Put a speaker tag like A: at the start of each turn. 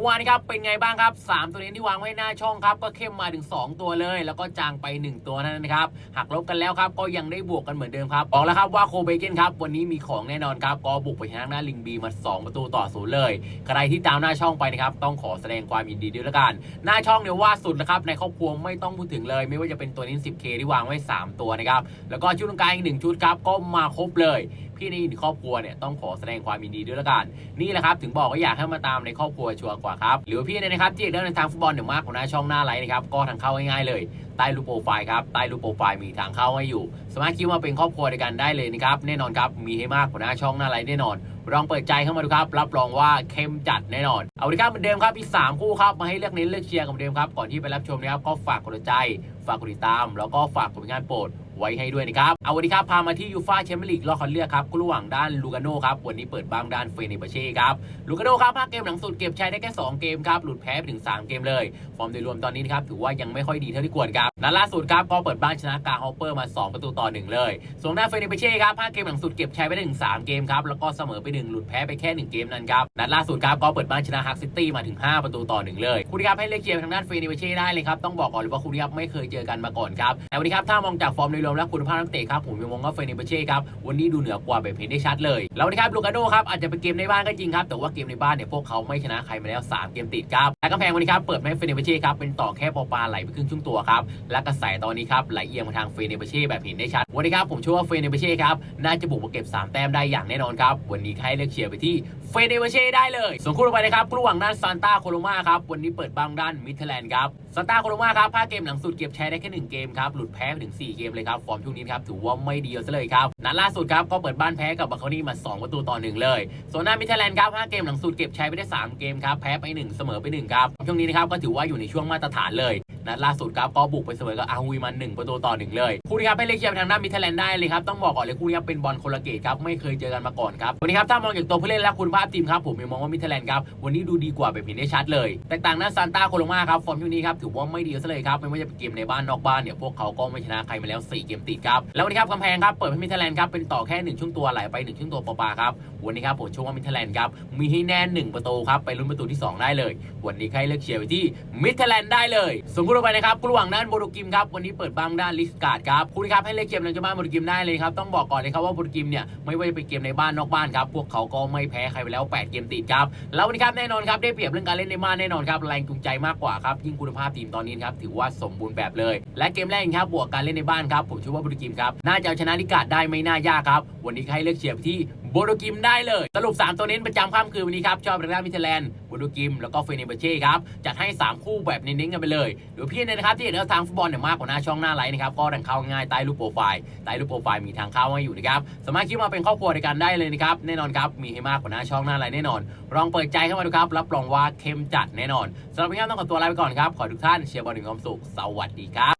A: มื่อวานนี้ครับเป็นไงบ้างครับสามตัวนี้ที่วางไว้หน้าช่องครับ ก็เข้มมาถึง 2 ตัวเลย แล้วก็จางไป 1 ตัวนั่นนะครับหักลบกันแล้วครับก็ยังได้บวกกันเหมือนเดิมครับบอกแล้วครับว่าโคเบเกนครับวันนี้มีของแน่นอนครับก็บุกไปชนะหน้าลิงบีมา 2 ประตูต่อศูนย์เลยใครที่ตามหน้าช่องไปนะครับต้องขอแสดงความยินดีด้วยละกัน หน้าช่องเนี่ยว่าสุดนะครับในครอบครัวไม่ต้องพูดถึงเลย ไม่ว่าจะเป็นตัวนี้ 10K ที่วางไว้ 3 ตัวนะครับแล้วก็ชุดตรงกลางอีกหนึ่งชุดครับก็มาครบเลย พี่ในครอบครัวเนี่ยต้องขอแสดงความยินดีด้วยละกัน นี่แหละครับถึงบอกว่าอยากให้มาตามในครอบครัวชัวร์กว่าครับ หรือพี่เนี่ยนะครับที่อยากได้ในทางฟุตบอลเนี่ยมากกว่าหน้าช่องหน้าไลน์นะครับก็ทางเข้าง่ายๆเลยใต้รูปโปรไฟล์ครับใต้รูปโปรไฟล์มีทางเข้าให้อยู่ สามารถคิดว่าเป็นครอบครัวเดียวกันได้เลยนะครับแน่นอนครับมีให้มากกว่าหน้าช่องหน้าไลน์แน่นอนลองเปิดใจเข้ามาดูครับ รับรองว่าเข้มจัดแน่นอน เอาละครับเหมือนเดิมครับอีก3คู่ครับมาให้เลือกเน้นเลือกเชียร์กันเหมือนเดิมครับก่อนที่ไปรับชมนะครับก็ฝากกดใจ ฝากกดติดตาม แล้วก็ฝากผลงานโปรด ไว้ให้ด้วยนะครับ เอาวันนี้ครับ พามาที่ยูฟ่าแชมเปี้ยนลีกรอบคัดเลือกครับระหว่างด้านลูกาโน่ครับ วันนี้เปิดบ้างด้านเฟเนเบเช่ครับ ลูกาโน่ครับ5เกมหลังสุดเก็บชัยได้แค่ 2 เกมครับ หลุดแพ้ไปถึง 3 เกมเลย ฟอร์มโดยรวมตอนนี้นะครับถือว่ายังไม่ค่อยดีเท่าที่ควรครับนัดล่าสุดครับก็เปิดบ้านชนะกาฮอปเปอร์มา 2 ประตูต่อ 1 เลย ส่วนด้านเฟเนเบเช่ครับ5เกมหลังสุดเก็บชัยไปได้ถึง3เกมครับแล้วก็เสมอไป1หลุดแพ้ไปแค่ 1 เกมนั้นครับนัดล่าสุดครับก็เปิดบ้านชนะฮักซิตี้มาถึง 5 ประตูต่อ 1 เลยคุณครับให้เลือกเชียร์ทางด้านเฟเนเบเช่ได้เลยครับต้องบอกก่อนเลยว่าคุณครับไม่เคยเจอกันมาก่อนครับแต่วันนี้ครับถ้ามองจากฟอร์มโดยรวมและคุณภาพนักเตะครับผมยังมองว่าเฟเนเบเช่ครับวันนี้ดูเหนือกว่าแบบเห็นได้ชัดเลยแล้ววันนี้ครับลูกาโดครับอาจจะเป็นเกมในบ้านก็จริงครับแต่ว่าเกมในบ้านเนี่ยพวกเขาไม่ชนะใครมาแล้ว 3 เกมติดครับและกำแพงวันนี้ครับเปิดให้เฟเนเบเช่ครับเป็นต่อแค่ปอปาไหลไปครึ่งช่วงตัวครับและกระแสตอนนี้ครับไหลเอียงมาทางเฟเนเบเช่แบบเห็นได้ชัดวันนี้ครับผมเชื่อว่าเฟเนเบเช่ครับน่าจะบุกมาเก็บ 3 แต้มได้อย่างแน่นอนครับวันนี้ให้เลือกเชียร์ไปที่เฟเนเบเช่ได้เลยส่วนคู่ต่อไปนะครับระหว่างด้านซานตาโคโลมาครับวันนี้เปิดบ้างด้านมิเทแลนด์ครับซานตาโคโลมาครับ5เกมหลังสุดเก็บใช้ได้แค่1เกมครับหลุดแพ้ไปถึง 4 เกมเลยครับฟอร์มช่วงนี้ครับถือว่าไม่ดีเอาซะเลยครับนัดล่าสุดครับก็เปิดบ้านแพ้กับบาคานี่มา 2 ประตูต่อ1เลยส่วนด้ามิเทแลนด์ครับ5เกมหลังสุดเก็บใช้ไปได้ 3 เกมครับแพ้ไป 1 เสมอไป1ครับช่วงนี้นะครับก็ถือว่าอยู่ในช่วงมาตรฐานเลยนัดล่าสุดครับก็บุกไปเสมอกับอาฮุยมา1ประตูต่อ1เลยคู่นี้ครับให้เล็กเชียร์ไปทางด้านมิเทแลนด์ได้เลยครับต้องบอกก่อนเลยคู่นี้เป็นบอลคนละเกตครับไม่เคยเจอกันมาก่อนครับวันนี้ครับถ้ามองจากตัวผู้เล่นและคุณภาพทีมครับผมมองว่ามิเทแลนด์ครับวันนี้ดูดีกว่าแบบเห็นได้ชัดเลยแตกต่างด้าซานตาโคโลมาครับฟอร์มช่วงนี้ครับถือว่าไม่ดีซะเลยครับไม่ว่าจะเป็นเกมในบ้านนอกบ้านเนี่ยพวกเขาก็ไม่ชนะใครมาแล้ว 4 เกมติดครับแล้ววันนี้ครับกำแพงครับเปิดให้มิเทแลนด์ครับเป็นต่อแค่ 1 ช่วงตัวไหลไป 1 ช่วงตัวปปาครับ วันนี้ครับผมชื่อว่ามิเทแลนด์ครับ มีให้แน่1ประตูครับ ไปลุ้นประตูที่ 2 ได้เลย วันนี้ใครเลือกเชียร์ไปที่มิเทแลนด์ได้เลยส่วนคู่ต่อไปนะครับระหว่างด้านโบโดกิมครับวันนี้เปิดบ้างด้านลิสการ์ดครับคู่นี้ครับให้เลือกเกมหลังจาบ้านโบโดกิมได้เลยครับต้องบอกก่อนเลยครับว่าโบโดกิมเนี่ยไม่ว่าจะเป็นเกมในบ้านนอกบ้านครับพวกเขาก็ไม่แพ้ใครไปแล้ว 8 เกมติดครับแล้ววันนี้ครับแน่นอนครับได้เปรียบเรื่องการเล่นในบ้านแน่นอนครับแรงจูงใจมากกว่าครับยิ่งคุณภาพทีมตอนนี้ครับถือว่าสมบูรณ์แบบเลย และเกมแรกครับบวกการเล่นในบ้านครับผมเชื่อว่าโบโดกิมครับน่าจะเอาชนะลิการ์ดได้ไม่น่ายากครับ วันนี้ให้เลือกเชียร์ที่โบโดกิมได้เลย สรุป 3 ตัวเน้นประจำค่ำคืนวันนี้ครับ ชอบเรอัลมิเทแลนด์โบโดกิม แล้วก็เฟเนเบเช่ครับ จัดให้ 3 คู่แบบเน้นๆกันไปเลยหรือพี่เนี่ยนะครับที่เห็นแนวทางฟุตบอลเนี่ยมากกว่าหน้าช่องหน้าไลน์นะครับก็ดังเข้าง่ายใต้รูปโปรไฟล์ใต้รูปโปรไฟล์มีทางเข้าให้อยู่นะครับสามารถคิดมาเป็นครอบครัวในการได้เลยนะครับแน่นอนครับมีให้มากกว่าหน้าช่องหน้าไลน์แน่นอนลองเปิดใจเข้ามาดูครับรับรองว่าเข้มจัดแน่นอนสำหรับวันนี้ต้องขอตัวลาไปก่อนครับขอทุกท่านเชียร์บอลถึงความสุขสวัสดีครับ